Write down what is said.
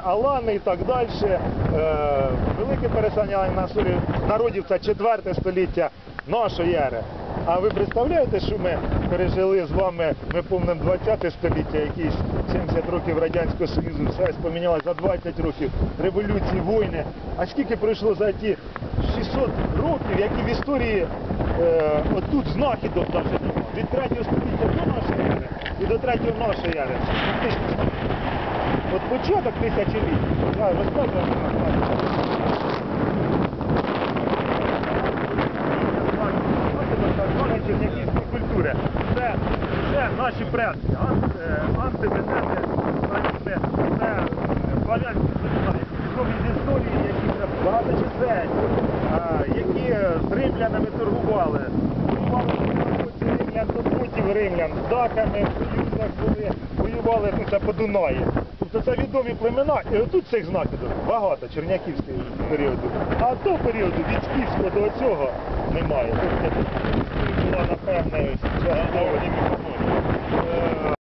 Алани і так далі. Е, велике переселення нашої народів це 4 століття нашої ери. А ви представляєте, що ми пережили з вами, ми помнимо 20 століття, якісь 70 років Радянського Союзу, все помінялося за 20 років, революції, війни. А скільки пройшло за ті 600 років, які в історії е, отут знахідок навіть. Від 3 століття до нашої ери і до 3 нашої ери. От початок тисячоліття. Я розказував культури. Це, наші предки, ан- антибезети, це славянські зрізали, відомі з історії, які це багаточисельні, а, які з римлянами торгували. Проти римлян, до римлян, з даками, в союзах були, ну, це по Дунаї. Тобто це відомі племена, і отут цих знаків багато, черняківського періоду. А до періоду від Скіфського до цього немає. Тобто була, напевне,